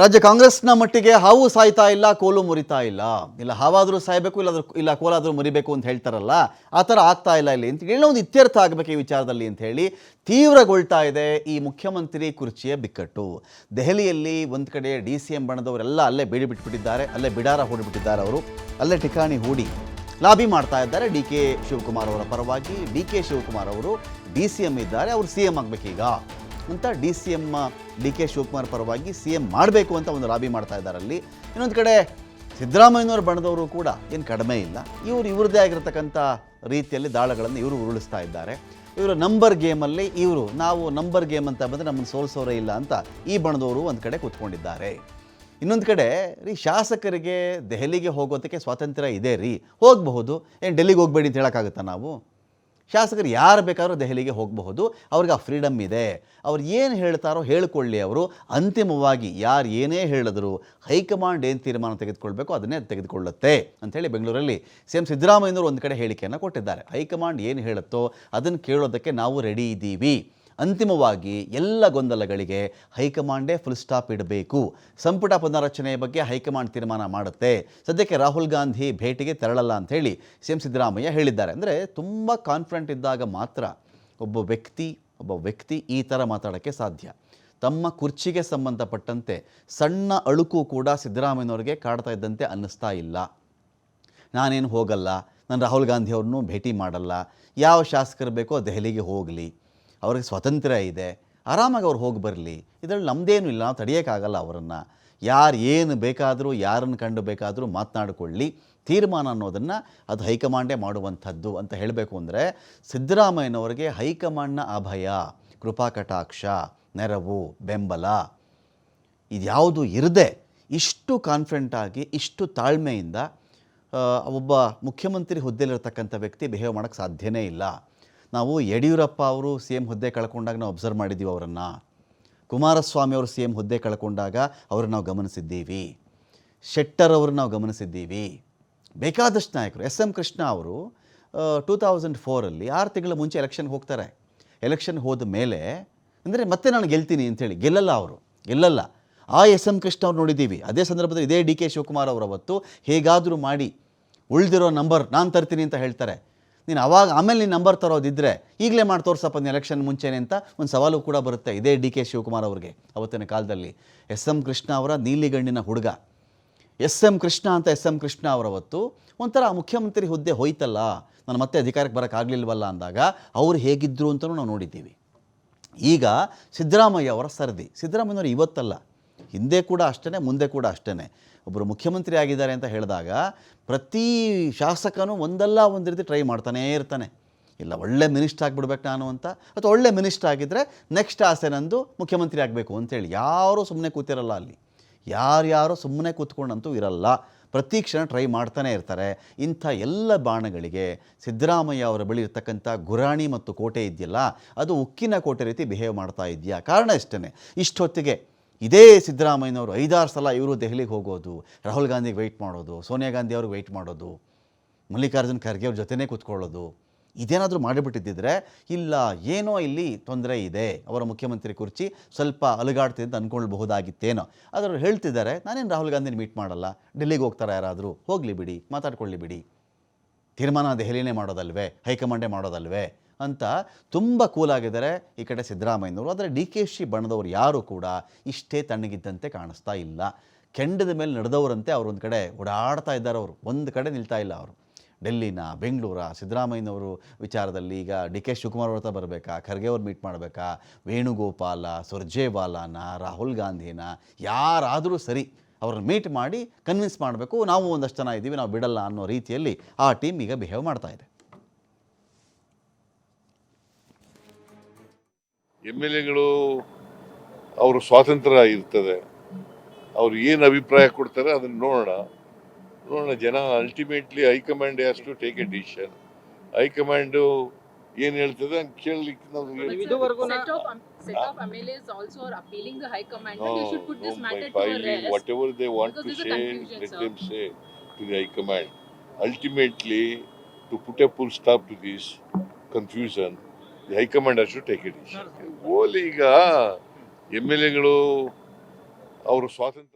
ರಾಜ್ಯ ಕಾಂಗ್ರೆಸ್ನ ಮಟ್ಟಿಗೆ ಹಾವು ಸಾಯ್ತಾ ಇಲ್ಲ, ಕೋಲು ಮುರಿತಾ ಇಲ್ಲ. ಇಲ್ಲ, ಹಾವಾದರೂ ಸಾಯಬೇಕು ಇಲ್ಲ ಇಲ್ಲ, ಕೋಲಾದರೂ ಮುರಿಬೇಕು ಅಂತ ಹೇಳ್ತಾರಲ್ಲ, ಆ ಥರ ಆಗ್ತಾ ಇಲ್ಲ ಇಲ್ಲಿ ಅಂತ ಹೇಳಿ ಒಂದು ಇತ್ಯರ್ಥ ಆಗಬೇಕು ಈ ವಿಚಾರದಲ್ಲಿ ಅಂತ ಹೇಳಿ ತೀವ್ರಗೊಳ್ತಾ ಇದೆ ಈ ಮುಖ್ಯಮಂತ್ರಿ ಕುರ್ಚಿಯ ಬಿಕ್ಕಟ್ಟು. ದೆಹಲಿಯಲ್ಲಿ ಒಂದು ಕಡೆ ಡಿ ಸಿ ಎಂ ಬಣದವರೆಲ್ಲ ಅಲ್ಲೇ ಬಿಟ್ಬಿಟ್ಟಿದ್ದಾರೆ, ಅಲ್ಲೇ ಬಿಡಾರ ಹೂಡಿಬಿಟ್ಟಿದ್ದಾರೆ ಅವರು. ಅಲ್ಲೇ ಠಿಕಾಣಿ ಹೂಡಿ ಲಾಬಿ ಮಾಡ್ತಾ ಇದ್ದಾರೆ ಡಿ ಕೆ ಶಿವಕುಮಾರ್ ಅವರ ಪರವಾಗಿ. ಡಿ ಕೆ ಶಿವಕುಮಾರ್ ಅವರು ಡಿ ಸಿ ಎಂ ಇದ್ದಾರೆ, ಅವರು ಸಿ ಎಂ ಆಗಬೇಕೀಗ ಅಂತ D C M D K Shivakumar ಪರವಾಗಿ ಸಿ ಎಂ ಮಾಡಬೇಕು ಅಂತ ಒಂದು ಲಾಬಿ ಮಾಡ್ತಾ ಇದ್ದಾರೆ ಅಲ್ಲಿ ಇನ್ನೊಂದು ಕಡೆ ಸಿದ್ದರಾಮಯ್ಯನವ್ರು ಬಣದವರು ಕೂಡ ಏನು ಕಡಿಮೆ ಇಲ್ಲ. ಇವರು ಇವ್ರದ್ದೇ ಆಗಿರತಕ್ಕಂಥ ರೀತಿಯಲ್ಲಿ ದಾಳಗಳನ್ನು ಇವರು ಉರುಳಿಸ್ತಾ ಇದ್ದಾರೆ. ಇವರು ನಂಬರ್ ಗೇಮಲ್ಲಿ ಇವರು, ನಾವು ನಂಬರ್ ಗೇಮ್ ಅಂತ ಬಂದರೆ ನಮ್ಮನ್ನು ಸೋಲ್ಸೋರೇ ಇಲ್ಲ ಅಂತ ಈ ಬಣದವರು ಒಂದು ಕಡೆ ಕೂತ್ಕೊಂಡಿದ್ದಾರೆ. ಇನ್ನೊಂದು ಕಡೆ, ರೀ ಶಾಸಕರಿಗೆ ದೆಹಲಿಗೆ ಹೋಗೋದಕ್ಕೆ ಸ್ವಾತಂತ್ರ್ಯ ಇದೆ ರೀ. ಹೋಗಬಹುದು. ಏನು ಡೆಲ್ಲಿಗೆ ಹೋಗಬೇಡಿ ಅಂತ ಹೇಳೋಕ್ಕಾಗುತ್ತಾ ನಾವು? ಶಾಸಕರು ಯಾರು ಬೇಕಾದ್ರೂ ದೆಹಲಿಗೆ ಹೋಗಬಹುದು. ಅವ್ರಿಗೆ ಆ ಫ್ರೀಡಮ್ ಇದೆ. ಅವ್ರು ಏನು ಹೇಳ್ತಾರೋ ಹೇಳಿಕೊಳ್ಳಿ ಅವರು. ಅಂತಿಮವಾಗಿ ಯಾರು ಏನೇ ಹೇಳಿದ್ರು ಹೈಕಮಾಂಡ್ ಏನು ತೀರ್ಮಾನ ತೆಗೆದುಕೊಳ್ಬೇಕು ಅದನ್ನೇ ತೆಗೆದುಕೊಳ್ಳುತ್ತೆ ಅಂಥೇಳಿ ಬೆಂಗಳೂರಲ್ಲಿ ಸಿ ಎಂ ಸಿದ್ದರಾಮಯ್ಯನವರು ಒಂದು ಕಡೆ ಹೇಳಿಕೆಯನ್ನು ಕೊಟ್ಟಿದ್ದಾರೆ. ಹೈಕಮಾಂಡ್ ಏನು ಹೇಳುತ್ತೋ ಅದನ್ನು ಕೇಳೋದಕ್ಕೆ ನಾವು ರೆಡಿ ಇದ್ದೀವಿ ಅಂತಿಮವಾಗಿ ಎಲ್ಲ ಗೊಂದಲಗಳಿಗೆ ಹೈಕಮಾಂಡೇ ಫುಲ್ ಸ್ಟಾಪ್ ಇಡಬೇಕು. ಸಂಪುಟ ಪುನರಚನೆಯ ಬಗ್ಗೆ ಹೈಕಮಾಂಡ್ ತೀರ್ಮಾನ ಮಾಡುತ್ತೆ. ಸದ್ಯಕ್ಕೆ ರಾಹುಲ್ ಗಾಂಧಿ ಭೇಟಿಗೆ ತೆರಳಲ್ಲ ಅಂತ ಹೇಳಿ ಸಿ ಎಂ ಸಿದ್ದರಾಮಯ್ಯ ಹೇಳಿದ್ದಾರೆ. ಅಂದರೆ ತುಂಬ ಕಾನ್ಫಿಡೆಂಟ್ ಇದ್ದಾಗ ಮಾತ್ರ ಒಬ್ಬ ವ್ಯಕ್ತಿ ಒಬ್ಬ ವ್ಯಕ್ತಿ ಈ ಥರ ಮಾತಾಡೋಕ್ಕೆ ಸಾಧ್ಯ. ತಮ್ಮ ಕುರ್ಚಿಗೆ ಸಂಬಂಧಪಟ್ಟಂತೆ ಸಣ್ಣ ಅಳುಕು ಕೂಡ ಸಿದ್ದರಾಮಯ್ಯನವ್ರಿಗೆ ಕಾಡ್ತಾ ಇದ್ದಂತೆ ಅನ್ನಿಸ್ತಾ ಇಲ್ಲ. ನಾನೇನು ಹೋಗಲ್ಲ, ನಾನು ರಾಹುಲ್ ಗಾಂಧಿ ಅವ್ರನ್ನೂ ಭೇಟಿ ಮಾಡಲ್ಲ. ಯಾವ ಶಾಸಕರು ಬೇಕೋ ದೆಹಲಿಗೆ ಹೋಗಲಿ. ಅವ್ರಿಗೆ ಸ್ವಾತಂತ್ರ್ಯ ಇದೆ, ಆರಾಮಾಗಿ ಅವ್ರು ಹೋಗಿ ಬರಲಿ, ಇದರಲ್ಲಿ ನಮ್ಮದೇನು ಇಲ್ಲ, ನಾವು ತಡೆಯೋಕ್ಕಾಗಲ್ಲ ಅವರನ್ನು. ಯಾರು ಏನು ಬೇಕಾದರೂ, ಯಾರನ್ನು ಕಂಡು ಬೇಕಾದರೂ ಮಾತನಾಡಿಕೊಳ್ಳಿ. ತೀರ್ಮಾನ ಅನ್ನೋದನ್ನು ಅದು ಹೈಕಮಾಂಡೇ ಮಾಡುವಂಥದ್ದು ಅಂತ ಹೇಳಬೇಕು ಅಂದರೆ, ಸಿದ್ದರಾಮಯ್ಯನವರಿಗೆ ಹೈಕಮಾಂಡ್ನ ಅಭಯ, ಕೃಪಾ ಕಟಾಕ್ಷ, ನೆರವು, ಬೆಂಬಲ, ಇದ್ಯಾವುದು ಇರದೆ, ಇಷ್ಟು ಕಾನ್ಫಿಡೆಂಟಾಗಿ ಇಷ್ಟು ತಾಳ್ಮೆಯಿಂದ ಒಬ್ಬ ಮುಖ್ಯಮಂತ್ರಿ ಹುದ್ದೆಲಿರ್ತಕ್ಕಂಥ ವ್ಯಕ್ತಿ ಬಿಹೇವ್ ಮಾಡೋಕ್ಕೆ ಸಾಧ್ಯನೇ ಇಲ್ಲ. ನಾವು ಯಡಿಯೂರಪ್ಪ ಅವರು ಸಿ ಎಂ ಹುದ್ದೆ ಕಳ್ಕೊಂಡಾಗ ನಾವು ಅಬ್ಸರ್ವ್ ಮಾಡಿದ್ದೀವಿ ಅವರನ್ನು. ಕುಮಾರಸ್ವಾಮಿ ಅವರು ಸಿ ಎಂ ಹುದ್ದೆ ಕಳ್ಕೊಂಡಾಗ ಅವ್ರನ್ನ ನಾವು ಗಮನಿಸಿದ್ದೀವಿ. ಶೆಟ್ಟರ್ ಅವ್ರನ್ನ ನಾವು ಗಮನಿಸಿದ್ದೀವಿ. ಬೇಕಾದಷ್ಟು ನಾಯಕರು, ಎಸ್ ಎಂ ಕೃಷ್ಣ ಅವರು ಟೂ ತೌಸಂಡ್ ಫೋರಲ್ಲಿ ಆರು ತಿಂಗಳ ಮುಂಚೆ ಎಲೆಕ್ಷನ್ಗೆ ಹೋಗ್ತಾರೆ. ಎಲೆಕ್ಷನ್ ಹೋದ ಮೇಲೆ, ಅಂದರೆ ಮತ್ತೆ ನಾನು ಗೆಲ್ತೀನಿ ಅಂತೇಳಿ ಗೆಲ್ಲಲ್ಲ ಅವರು, ಗೆಲ್ಲಲ್ಲ. ಆ ಎಸ್ ಎಂ ಕೃಷ್ಣ ಅವ್ರು ನೋಡಿದ್ದೀವಿ. ಅದೇ ಸಂದರ್ಭದಲ್ಲಿ ಇದೇ ಡಿ ಕೆ ಶಿವಕುಮಾರ್ ಅವರು ಅವತ್ತು ಹೇಗಾದರೂ ಮಾಡಿ ಉಳಿದಿರೋ ನಂಬರ್ ನಾನು ತರ್ತೀನಿ ಅಂತ ಹೇಳ್ತಾರೆ. ನೀನು ಅವಾಗ ಆಮೇಲೆ ನೀನು ನಂಬರ್ ತರೋದಿದ್ದರೆ ಈಗಲೇ ಮಾಡಿ ತೋರ್ಸಪ್ಪ ನೀನು ಎಲೆಕ್ಷನ್ ಮುಂಚೆನೆ ಅಂತ ಒಂದು ಸವಾಲು ಕೂಡ ಬರುತ್ತೆ ಇದೇ ಡಿ ಕೆ ಶಿವಕುಮಾರ್ ಅವ್ರಿಗೆ ಅವತ್ತಿನ ಕಾಲದಲ್ಲಿ. ಎಸ್ ಎಂ ಕೃಷ್ಣ ಅವರ ನೀಲಿಗಣ್ಣಿನ ಹುಡುಗ. ಎಸ್ ಎಂ ಕೃಷ್ಣ ಅಂತ ಎಸ್ ಎಂ ಕೃಷ್ಣ ಅವರವತ್ತು ಒಂಥರ ಮುಖ್ಯಮಂತ್ರಿ ಹುದ್ದೆ ಹೋಯ್ತಲ್ಲ, ನಾನು ಮತ್ತೆ ಅಧಿಕಾರಕ್ಕೆ ಬರೋಕ್ಕಾಗಲಿಲ್ವಲ್ಲ ಅಂದಾಗ ಅವ್ರು ಹೇಗಿದ್ದರು ಅಂತಲೂ ನಾವು ನೋಡಿದ್ದೀವಿ. ಈಗ ಸಿದ್ದರಾಮಯ್ಯ ಅವರ ಸರದಿ ಸಿದ್ದರಾಮಯ್ಯವರು ಇವತ್ತಲ್ಲ. ಹಿಂದೆ ಕೂಡ ಅಷ್ಟೇ ಮುಂದೆ ಕೂಡ ಅಷ್ಟೇ ಒಬ್ಬರು ಮುಖ್ಯಮಂತ್ರಿ ಆಗಿದ್ದಾರೆ ಅಂತ ಹೇಳಿದಾಗ ಪ್ರತಿ ಶಾಸಕನೂ ಒಂದಲ್ಲ ಒಂದು ರೀತಿ ಟ್ರೈ ಮಾಡ್ತಾನೇ ಇರ್ತಾನೆ. ಇಲ್ಲ, ಒಳ್ಳೆ ಮಿನಿಸ್ಟರ್ ಆಗಿಬಿಡ್ಬೇಕು ನಾನು ಅಂತ. ಅಥವಾ ಒಳ್ಳೆ ಮಿನಿಸ್ಟರ್ ಆಗಿದ್ದರೆ ನೆಕ್ಸ್ಟ್ ಆಸೆ ನಂದು ಮುಖ್ಯಮಂತ್ರಿ ಆಗಬೇಕು ಅಂತೇಳಿ ಯಾರೂ ಸುಮ್ಮನೆ ಕೂತಿರಲ್ಲ ಅಲ್ಲಿ. ಯಾರ್ಯಾರು ಸುಮ್ಮನೆ ಕೂತ್ಕೊಂಡಂತೂ ಇರಲ್ಲ. ಪ್ರತಿ ಕ್ಷಣ ಟ್ರೈ ಮಾಡ್ತಾನೆ ಇರ್ತಾರೆ. ಇಂಥ ಎಲ್ಲ ಬಾಣಗಳಿಗೆ ಸಿದ್ದರಾಮಯ್ಯ ಅವರ ಬಳಿ ಇರ್ತಕ್ಕಂಥ ಗುರಾಣಿ ಮತ್ತು ಕೋಟೆ ಇದೆಯಲ್ಲ, ಅದು ಉಕ್ಕಿನ ಕೋಟೆ ರೀತಿ ಬಿಹೇವ್ ಮಾಡ್ತಾ ಇದೆಯಾ? ಕಾರಣ ಇಷ್ಟೇ ಇಷ್ಟೊತ್ತಿಗೆ ಇದೇ ಸಿದ್ದರಾಮಯ್ಯನವರು ಐದಾರು ಸಲ ಇವರು ದೆಹಲಿಗೆ ಹೋಗೋದು, ರಾಹುಲ್ ಗಾಂಧಿಗೆ ವೆಯ್ಟ್ ಮಾಡೋದು, ಸೋನಿಯಾ ಗಾಂಧಿ ಅವ್ರಿಗೆ ವೆಯ್ಟ್ ಮಾಡೋದು, ಮಲ್ಲಿಕಾರ್ಜುನ್ ಖರ್ಗೆ ಅವ್ರ ಜೊತೆನೇ ಕೂತ್ಕೊಳ್ಳೋದು, ಇದೇನಾದರೂ ಮಾಡಿಬಿಟ್ಟಿದ್ದಿದ್ರೆ ಇಲ್ಲ, ಏನೋ ಇಲ್ಲಿ ತೊಂದರೆ ಇದೆ, ಅವರ ಮುಖ್ಯಮಂತ್ರಿ ಕುರ್ಚಿ ಸ್ವಲ್ಪ ಅಲುಗಾಡ್ತಿದೆ ಅಂತ ಅಂದ್ಕೊಳ್ಬಹುದಾಗಿತ್ತೇನೋ ಆದರೆ ಹೇಳ್ತಿದ್ದಾರೆ, ನಾನೇನು ರಾಹುಲ್ ಗಾಂಧಿನ ಮೀಟ್ ಮಾಡಲ್ಲ, ಡೆಲ್ಲಿಗೆ ಹೋಗ್ತಾರೆ ಯಾರಾದರೂ, ಹೋಗಲಿ ಬಿಡಿ, ಮಾತಾಡ್ಕೊಳ್ಳಿ ಬಿಡಿ. ತೀರ್ಮಾನ ದೆಹಲಿನೇ ಮಾಡೋದಲ್ವೇ, ಹೈಕಮಾಂಡೇ ಮಾಡೋದಲ್ವೇ? ಅಂತ ತುಂಬ ಕೂಲಾಗಿದ್ದಾರೆ ಈ ಕಡೆ ಸಿದ್ದರಾಮಯ್ಯನವರು. ಆದರೆ ಡಿ ಕೆ ಶಿ ಬಣ್ಣದವರು ಯಾರೂ ಕೂಡ ಇಷ್ಟೇ ತಣ್ಣಗಿದ್ದಂತೆ ಕಾಣಿಸ್ತಾ ಇಲ್ಲ. ಕೆಂಡದ ಮೇಲೆ ನಡೆದವರಂತೆ ಒಂದು ಕಡೆ ಓಡಾಡ್ತಾ ಇದ್ದಾರೆ ಅವರು. ಒಂದು ಕಡೆ ನಿಲ್ತಾ ಇಲ್ಲ ಅವರು. ಡೆಲ್ಲಿನ, ಬೆಂಗಳೂರ, ಸಿದ್ದರಾಮಯ್ಯನವರು ವಿಚಾರದಲ್ಲಿ ಈಗ ಡಿ ಕೆ ಶಿವಕುಮಾರ್ ಅವ್ರ ಹತ್ರ ಬರಬೇಕಾ? ಖರ್ಗೆ ಅವ್ರು ಮೀಟ್ ಮಾಡಬೇಕಾ? ವೇಣುಗೋಪಾಲ, ಸುರ್ಜೇವಾಲಾನ, ರಾಹುಲ್ ಗಾಂಧಿನ ಯಾರಾದರೂ ಸರಿ ಅವ್ರನ್ನ ಮೀಟ್ ಮಾಡಿ ಕನ್ವಿನ್ಸ್ ಮಾಡಬೇಕು. ನಾವು ಒಂದಷ್ಟು ಜನ ಇದ್ದೀವಿ, ನಾವು ಬಿಡಲ್ಲ ಅನ್ನೋ ರೀತಿಯಲ್ಲಿ ಆ ಟೀಮ್ ಈಗ ಬಿಹೇವ್ ಮಾಡ್ತಾ ಇದೆ. ಎಂ ಎಲ್ ಎಗಳು ಅವರು ಸ್ವಾತಂತ್ರ್ಯ ಇರ್ತದೆ ಅವ್ರು ಏನು ಅಭಿಪ್ರಾಯ ಕೊಡ್ತಾರೆ ಅದನ್ನು ನೋಡೋಣ. ನೋಡೋಣ ಜನ ultimately high command has to take a decision high command ಏನು ಹೇಳ್ತದೆ ಅಂತ ಕೇಳಲಿಕ್ಕೆ ನಾವು whatever they want to say let set to the are ultimately the High Command. Stop to this confusion the high command ಅಷ್ಟು take it all ಈಗ M L ಎಗಳು ಅವರು ಸ್ವಾತಂತ್ರ್ಯ